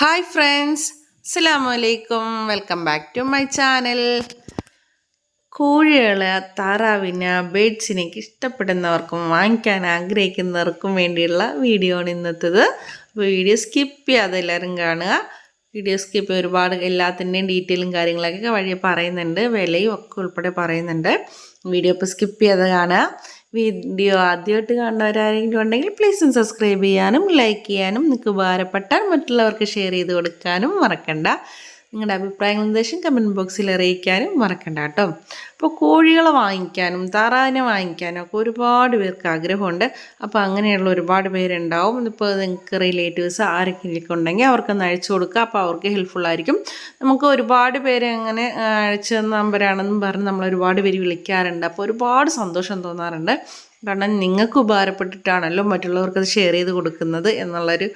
Hi friends അസ്സലാമു അലൈക്കും welcome back to my channel കോഴികളെ താറാവിന് ബേഡ്സിനേക്ക് ഇഷ്ടപ്പെടുന്നവർക്കും വാങ്ങിക്കാൻ ആഗ്രഹിക്കുന്നവർക്കും വേണ്ടിയുള്ള വീഡിയോ ആണ് ഇന്നത്തേത്. അപ്പോൾ വീഡിയോ സ്കിപ്പ് ചെയ്യാതെ എല്ലാവരും കാണുക. വീഡിയോ സ്കിപ്പ് ഒരുപാട് എല്ലാത്തിന്റെയും ഡീറ്റെയിലും കാര്യങ്ങളൊക്കെ വഴി പറയുന്നുണ്ട്. വിലയും ഒക്കെ ഉൾപ്പെടെ പറയുന്നുണ്ട്. വീഡിയോ ഇപ്പോൾ സ്കിപ്പ് ചെയ്യാതെ കാണുക. വീഡിയോ ആദ്യമായിട്ട് കാണുന്നവരാരെങ്കിലും ഉണ്ടെങ്കിൽ പ്ലീസ് സബ്സ്ക്രൈബ് ചെയ്യാനും ലൈക്ക് ചെയ്യാനും നിങ്ങൾക്ക് ഉപകാരപ്പെട്ടാൽ മറ്റുള്ളവർക്ക് ഷെയർ ചെയ്ത് കൊടുക്കാനും മറക്കണ്ട. നിങ്ങളുടെ അഭിപ്രായങ്ങൾ നിർദ്ദേശം കമന്റ് ബോക്സിൽ അറിയിക്കാനും മറക്കണ്ട കേട്ടോ. അപ്പോൾ കോഴികളെ വാങ്ങിക്കാനും താറാവിനെ വാങ്ങിക്കാനും ഒക്കെ ഒരുപാട് പേർക്ക് ആഗ്രഹമുണ്ട്. അപ്പോൾ അങ്ങനെയുള്ള ഒരുപാട് പേരുണ്ടാവും. ഇപ്പോൾ നിങ്ങൾക്ക് റിലേറ്റീവ്സ് ആരൊക്കെ ഉണ്ടെങ്കിൽ അവർക്കൊന്ന് അയച്ചു കൊടുക്കുക. അപ്പോൾ അവർക്ക് ഹെൽപ്ഫുൾ ആയിരിക്കും. നമുക്ക് ഒരുപാട് പേര് അങ്ങനെ അയച്ചു നമ്പരാണെന്നും പറഞ്ഞ് നമ്മൾ ഒരുപാട് പേര് വിളിക്കാറുണ്ട്. അപ്പോൾ ഒരുപാട് സന്തോഷം തോന്നാറുണ്ട്. കാരണം നിങ്ങൾക്ക് ഉപകാരപ്പെട്ടിട്ടാണല്ലോ മറ്റുള്ളവർക്ക് അത് ഷെയർ ചെയ്ത് കൊടുക്കുന്നത് എന്നുള്ളൊരു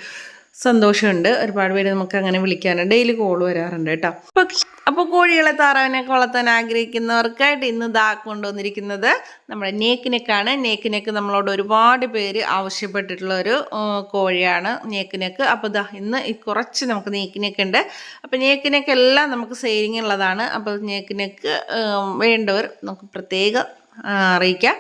സന്തോഷമുണ്ട്. ഒരുപാട് പേര് നമുക്ക് അങ്ങനെ വിളിക്കാനുണ്ട് ഡെയിലി കോൾ വരാറുണ്ട് കേട്ടോ. അപ്പോൾ അപ്പോൾ കോഴികളെ താറാവിനൊക്കെ വളർത്താൻ ആഗ്രഹിക്കുന്നവർക്കായിട്ട് ഇന്ന് ദാ കൊണ്ടുവന്നിരിക്കുന്നത് നമ്മുടെ നേക്കിനെക്കാണ്. നേക്കിനെക്ക് നമ്മളോട് ഒരുപാട് പേര് ആവശ്യപ്പെട്ടിട്ടുള്ള ഒരു കോഴിയാണ് നേക്കിനെക്ക്. അപ്പോൾ ദാ ഇന്ന് കുറച്ച് നമുക്ക് നേക്കിനെക്ക് ഉണ്ട് അപ്പോൾ നേക്കിനെക്ക് എല്ലാം നമുക്ക് സെയിലിംഗ് ഉള്ളതാണ്. അപ്പോൾ നേക്കിനെക്ക് വേണ്ടവർ നമുക്ക് പ്രത്യേകം അറിയിക്കാം.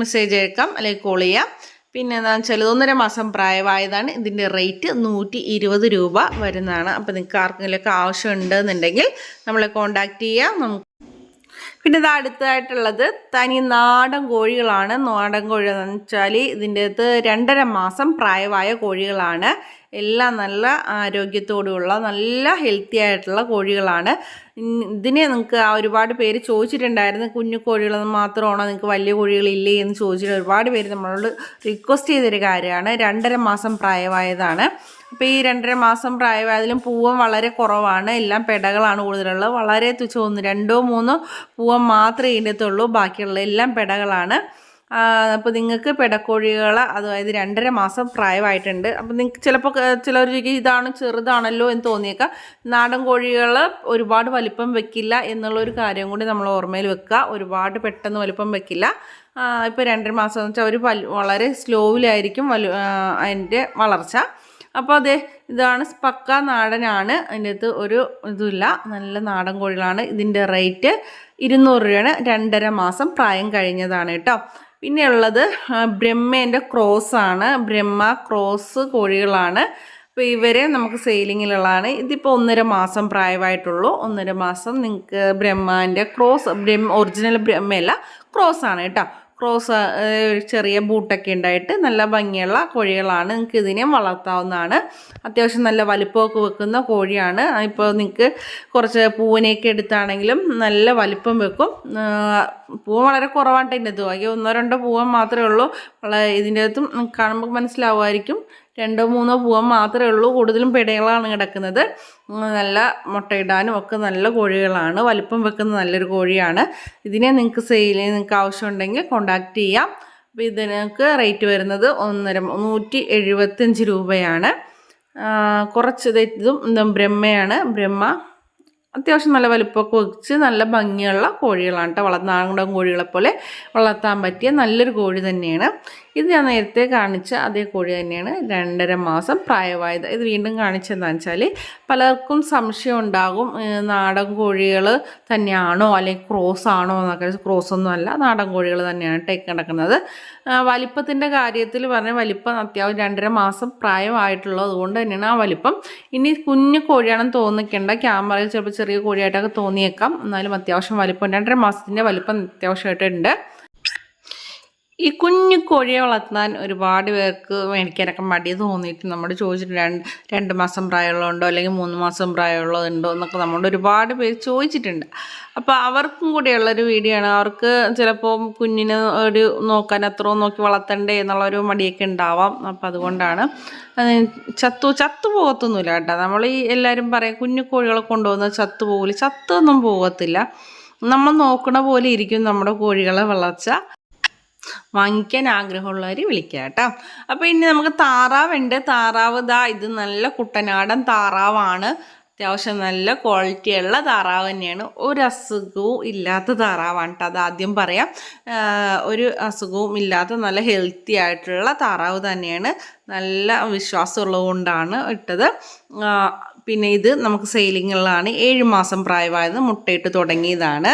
മെസ്സേജ് അയക്കാം അല്ലെങ്കിൽ കോൾ ചെയ്യാം. പിന്നെ എന്താണെന്ന് വെച്ചാൽ മാസം പ്രായമായതാണ്. ഇതിന്റെ റേറ്റ് നൂറ്റി ഇരുപത് രൂപ വരുന്നതാണ്. അപ്പോൾ നിങ്ങൾക്ക് ആർക്കെങ്കിലുമൊക്കെ ആവശ്യമുണ്ടെന്നുണ്ടെങ്കിൽ നമ്മളെ കോൺടാക്റ്റ് ചെയ്യാം. നമുക്ക് പിന്നെ ഇത് അടുത്തതായിട്ടുള്ളത് തനി നാടൻ കോഴികളാണ്. നാടൻ കോഴി എന്ന് വെച്ചാൽ ഇതിന്റെ അകത്ത് രണ്ടര മാസം പ്രായമായ കോഴികളാണ്. എല്ലാം നല്ല ആരോഗ്യത്തോടുള്ള നല്ല ഹെൽത്തി ആയിട്ടുള്ള കോഴികളാണ്. ഇതിനെ നിങ്ങൾക്ക് ഒരുപാട് പേര് ചോദിച്ചിട്ടുണ്ടായിരുന്നു കുഞ്ഞു കോഴികൾ മാത്രമാണോ നിങ്ങൾക്ക് വലിയ കോഴികളില്ലേ എന്ന് ചോദിച്ചിട്ട് ഒരുപാട് പേര് നമ്മളോട് റിക്വസ്റ്റ് ചെയ്തൊരു കാര്യമാണ്. രണ്ടര മാസം പ്രായമായതാണ്. അപ്പോൾ ഈ രണ്ടര മാസം പ്രായമായതിലും പൂവം വളരെ കുറവാണ്. എല്ലാം പെടകളാണ് കൂടുതലുള്ളത്. വളരെ തുച്ഛ ഒന്ന് രണ്ടോ മൂന്നോ പൂവം മാത്രമേ ഇതിനകത്തുള്ളൂ ബാക്കിയുള്ള എല്ലാം പെടകളാണ്. അപ്പോൾ നിങ്ങൾക്ക് പെടക്കോഴികൾ അതായത് രണ്ടര മാസം പ്രായമായിട്ടുണ്ട്. അപ്പോൾ നിങ്ങൾക്ക് ചിലപ്പോൾ ചിലർക്ക് ഇതാണ് ചെറുതാണല്ലോ എന്ന് തോന്നിയേക്കാം. നാടൻ കോഴികൾ ഒരുപാട് വലിപ്പം വെക്കില്ല എന്നുള്ളൊരു കാര്യം കൂടി നമ്മൾ ഓർമ്മയിൽ വെക്കുക. ഒരുപാട് പെട്ടെന്ന് വലിപ്പം വെക്കില്ല. ഇപ്പോൾ രണ്ടര മാസം എന്ന് വെച്ചാൽ ഒരു വളരെ സ്ലോവിലായിരിക്കും വലു അതിന്റെ വളർച്ച. അപ്പോൾ അതെ ഇതാണ് പക്ക നാടനാണ്. അതിന്റെ അകത്ത് ഒരു ഇതുമില്ല നല്ല നാടൻ കോഴികളാണ്. ഇതിന്റെ റേറ്റ് ഇരുന്നൂറ് രൂപയാണ്. രണ്ടര മാസം പ്രായം കഴിഞ്ഞതാണ് കേട്ടോ. പിന്നെ ഉള്ളത് ആ, ബ്രഹ്മേന്റെ ക്രോസ് ആണ് ബ്രഹ്മ ക്രോസ് കോഴികളാണ്. അപ്പോൾ ഇവരെ നമുക്ക് സെയിലിങ്ങിലുള്ളതാണ്. ഇതിപ്പോൾ ഒന്നര മാസം പ്രായമായിട്ടുള്ളൂ. ഒന്നര മാസം നിങ്ങൾക്ക് ബ്രഹ്മാന്റെ ക്രോസ് ബ്രഹ്മ ഒറിജിനൽ ബ്രഹ്മയല്ല ക്രോസ് ആണ് കേട്ടോ. ക്രോസ് ചെറിയ ബൂട്ടൊക്കെ ഉണ്ടായിട്ട് നല്ല ഭംഗിയുള്ള കോഴികളാണ് നിങ്ങൾക്ക് ഇതിനെയും വളർത്താവുന്നതാണ്. അത്യാവശ്യം നല്ല വലിപ്പമൊക്കെ വെക്കുന്ന കോഴിയാണ്. ഇപ്പോൾ നിങ്ങൾക്ക് കുറച്ച് പൂവിനെയൊക്കെ എടുത്താണെങ്കിലും നല്ല വലിപ്പം വെക്കും. പൂവ് വളരെ കുറവാണ് ഇതിന്റെ അകത്ത് ഒന്നോ രണ്ടോ പൂവൻ മാത്രമേ ഉള്ളൂ. ഇതിന്റെ അകത്തും കാണുമ്പോൾ മനസ്സിലാവുമായിരിക്കും. രണ്ടോ മൂന്നോ പൂവൻ മാത്രമേ ഉള്ളൂ. കൂടുതലും പിടകളാണ് കിടക്കുന്നത്. നല്ല മുട്ടയിടാനും ഒക്കെ നല്ല കോഴികളാണ്. വലിപ്പം വെക്കുന്ന നല്ലൊരു കോഴിയാണ്. ഇതിനെ നിങ്ങൾക്ക് സെയിൽ നിങ്ങൾക്ക് ആവശ്യമുണ്ടെങ്കിൽ കോണ്ടാക്ട് ചെയ്യാം. അപ്പോൾ ഇതിനൊക്കെ റേറ്റ് വരുന്നത് ഒന്നര നൂറ്റി എഴുപത്തഞ്ച് രൂപയാണ് കുറച്ച് ഇതും ബ്രഹ്മയാണ്. ബ്രഹ്മ അത്യാവശ്യം നല്ല വലുപ്പമൊക്കെ വെച്ച് നല്ല ഭംഗിയുള്ള കോഴികളാണ് കേട്ടോ. വളർന്ന നാടൻ കോഴികളെ പോലെ വളർത്താൻ പറ്റിയ നല്ലൊരു കോഴി തന്നെയാണ്. ഇത് ഞാൻ നേരത്തെ കാണിച്ച അതേ കോഴി തന്നെയാണ്. രണ്ടര മാസം പ്രായമായത്. ഇത് വീണ്ടും കാണിച്ചതെന്ന് വെച്ചാൽ പലർക്കും സംശയം ഉണ്ടാകും. നാടൻ കോഴികൾ തന്നെയാണോ അല്ലെങ്കിൽ ക്രോസ് ആണോ എന്നൊക്കെ. ക്രോസ് ഒന്നും അല്ല നാടൻ കോഴികൾ തന്നെയാണ് ടേക്ക് കിടക്കുന്നത്. വലിപ്പത്തിന്റെ കാര്യത്തിൽ പറഞ്ഞാൽ വലിപ്പം അത്യാവശ്യം രണ്ടര മാസം പ്രായമായിട്ടുള്ളത് അതുകൊണ്ട് തന്നെയാണ് ആ വലിപ്പം. ഇനി കുഞ്ഞു കോഴിയാണെന്ന് തോന്നിക്കേണ്ട. ക്യാമറയിൽ ചിലപ്പോൾ ചെറിയ കോഴിയായിട്ടൊക്കെ തോന്നിയേക്കാം. എന്നാലും അത്യാവശ്യം വലിപ്പം. രണ്ടര മാസത്തിന്റെ വലിപ്പം അത്യാവശ്യമായിട്ടുണ്ട്. ഈ കുഞ്ഞു കോഴിയെ വളർത്താൻ ഒരുപാട് പേർക്ക് മേടിക്കാനൊക്കെ മടി തോന്നിയിട്ട് നമ്മൾ ചോദിച്ചിട്ട് രണ്ട് രണ്ട് മാസം പ്രായമുള്ളതുണ്ടോ അല്ലെങ്കിൽ മൂന്ന് മാസം പ്രായമുള്ളതുണ്ടോ എന്നൊക്കെ നമ്മളോട് ഒരുപാട് പേര് ചോദിച്ചിട്ടുണ്ട്. അപ്പോൾ അവർക്കും കൂടിയുള്ളൊരു വീഡിയോ ആണ് അവർക്ക് ചിലപ്പോൾ കുഞ്ഞിനെ ഒരു നോക്കാൻ അത്രയും നോക്കി വളർത്തണ്ടേ എന്നുള്ളൊരു മടിയൊക്കെ ഉണ്ടാവാം. അപ്പോൾ അതുകൊണ്ടാണ്. ചത്തു ചത്തു പോകത്തൊന്നുമില്ല കേട്ടോ. നമ്മൾ ഈ എല്ലാവരും പറയും കുഞ്ഞു കോഴികളെ കൊണ്ടുവന്ന് ചത്തു പോകില്ല. ചത്തൊന്നും പോകത്തില്ല. നമ്മൾ നോക്കണ പോലെ ഇരിക്കും നമ്മുടെ കോഴികളെ വളർച്ച. വാങ്ങിക്കാൻ ആഗ്രഹമുള്ളവർ വിളിക്കുക കേട്ടോ. അപ്പോൾ ഇനി നമുക്ക് താറാവുണ്ട്. താറാവ് ഇതാ ഇത് നല്ല കുട്ടനാടൻ താറാവാണ്. അത്യാവശ്യം നല്ല ക്വാളിറ്റിയുള്ള താറാവ് തന്നെയാണ്. ഒരു അസുഖവും ഇല്ലാത്ത താറാവാണ് കേട്ടോ. അത് ആദ്യം പറയാം. ഒരു അസുഖവും ഇല്ലാത്ത നല്ല ഹെൽത്തി ആയിട്ടുള്ള താറാവ് തന്നെയാണ്. നല്ല വിശ്വാസമുള്ളത് കൊണ്ടാണ് ഇട്ടത്. പിന്നെ ഇത് നമുക്ക് സെയിലിങ്ങുള്ളതാണ് ഏഴ് മാസം പ്രായമായത്. മുട്ടയിട്ട് തുടങ്ങിയതാണ്.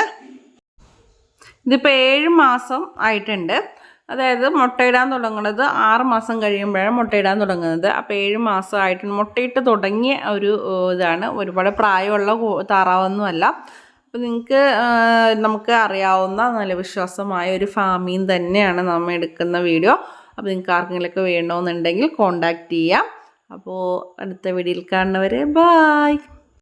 ഇതിപ്പോൾ ഏഴ് മാസം ആയിട്ടുണ്ട്. അതായത് മുട്ടയിടാൻ തുടങ്ങുന്നത് ആറ് മാസം കഴിയുമ്പോഴാണ് മുട്ടയിടാൻ തുടങ്ങുന്നത്. അപ്പോൾ ഏഴ് മാസം ആയിട്ട് മുട്ടയിട്ട് തുടങ്ങിയ ഒരു ഇതാണ്. ഒരുപാട് പ്രായമുള്ള താറാവൊന്നുമല്ല. അപ്പോൾ നിങ്ങൾക്ക് നമുക്ക് അറിയാവുന്ന നല്ല വിശ്വാസമായ ഒരു ഫാമിൽ തന്നെയാണ് നമ്മൾ എടുക്കുന്ന വീഡിയോ. അപ്പോൾ നിങ്ങൾക്ക് ആർക്കെങ്കിലുമൊക്കെ വേണമെന്നുണ്ടെങ്കിൽ കോണ്ടാക്ട് ചെയ്യാം. അപ്പോൾ അടുത്ത വീഡിയോയിൽ കാണുന്നവരെ ബായ്